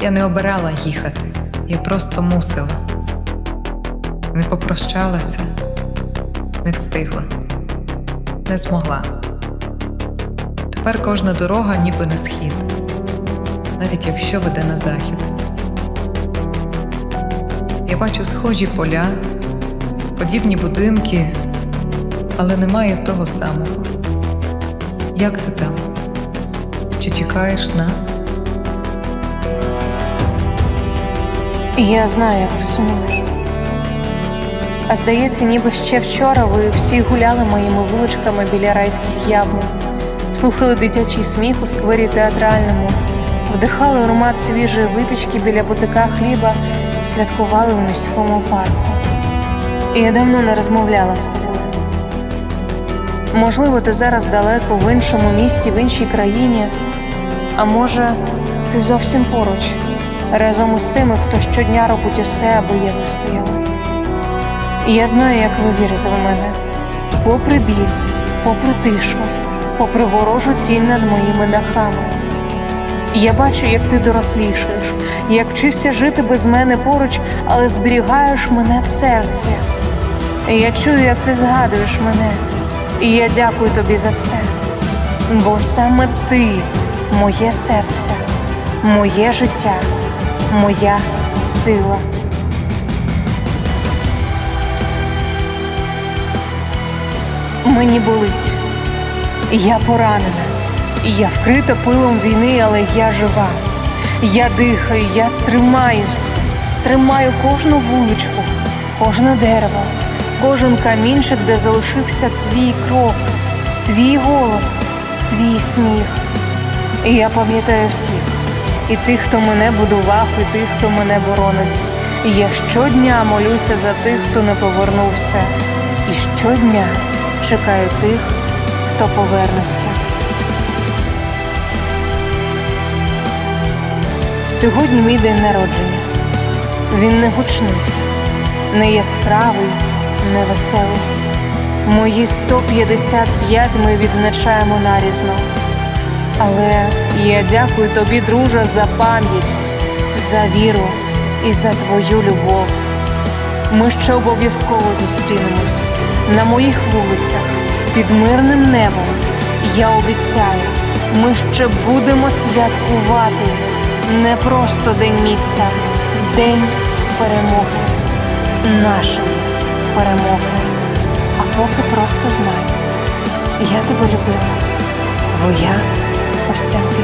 Я не обирала їхати, я просто мусила. Не попрощалася, не встигла, не змогла. Тепер кожна дорога ніби на схід, навіть якщо веде на захід. Я бачу схожі поля, подібні будинки, але немає того самого. Як ти там? Чи чекаєш нас? Я знаю, як ти сумуєш. А здається, ніби ще вчора ви всі гуляли моїми вуличками біля райських яблунь, слухали дитячий сміх у сквері театральному, вдихали аромат свіжої випічки біля бутика хліба святкували у міському парку. І я давно не розмовляла з тобою. Можливо, ти зараз далеко в іншому місті, в іншій країні, а може, ти зовсім поруч, разом із тими, хто щодня робить усе, аби я вистояла. І я знаю, як ви вірите в мене. Попри біль, попри тишу, попри ворожу тінь над моїми дахами. Я бачу, як ти дорослішаєш, як вчишся жити без мене поруч, але зберігаєш мене в серці. Я чую, як ти згадуєш мене, і я дякую тобі за це. Бо саме ти моє серце, моє життя, моя сила. Мені болить. Я поранена. Я вкрита пилом війни, але я жива. Я дихаю, я тримаюсь, тримаю кожну вуличку, кожне дерево, кожен камінчик, де залишився твій крок, твій голос, твій сміх. І я пам'ятаю всіх, і тих, хто мене будував, і тих, хто мене боронить. І я щодня молюся за тих, хто не повернувся, і щодня чекаю тих, хто повернеться. Сьогодні мій день народження. Він не гучний, не яскравий, не веселий. Мої 155 ми відзначаємо нарізно. Але я дякую тобі, друже, за пам'ять, за віру і за твою любов. Ми ще обов'язково зустрінемось на моїх вулицях під мирним небом. Я обіцяю, ми ще будемо святкувати не просто День міста, День перемоги, нашої перемоги. А поки просто знай, я тебе люблю. Твоя Костянтинівка.